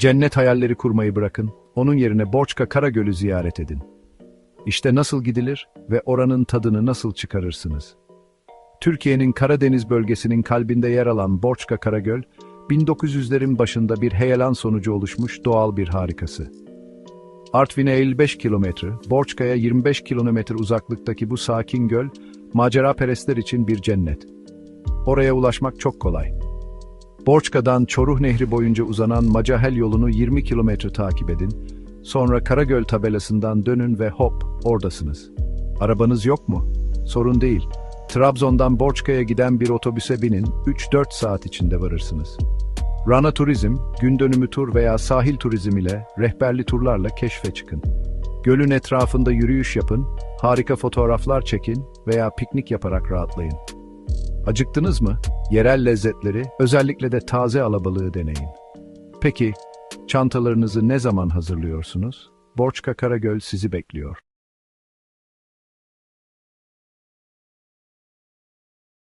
Cennet hayalleri kurmayı bırakın, onun yerine Borçka Karagöl'ü ziyaret edin. İşte nasıl gidilir ve oranın tadını nasıl çıkarırsınız. Türkiye'nin Karadeniz bölgesinin kalbinde yer alan Borçka Karagöl, 1900'lerin başında bir heyelan sonucu oluşmuş doğal bir harikası. Artvin'e 55 kilometre, Borçka'ya 25 kilometre uzaklıktaki bu sakin göl, maceraperestler için bir cennet. Oraya ulaşmak çok kolay. Borçka'dan Çoruh Nehri boyunca uzanan Macahel yolunu 20 kilometre takip edin, sonra Karagöl tabelasından dönün ve hop, oradasınız. Arabanız yok mu? Sorun değil. Trabzon'dan Borçka'ya giden bir otobüse binin, 3-4 saat içinde varırsınız. Rana Turizm, gün dönümü tur veya sahil turizm ile rehberli turlarla keşfe çıkın. Gölün etrafında yürüyüş yapın, harika fotoğraflar çekin veya piknik yaparak rahatlayın. Acıktınız mı? Yerel lezzetleri, özellikle de taze alabalığı deneyin. Peki, çantalarınızı ne zaman hazırlıyorsunuz? Borçka Karagöl sizi bekliyor.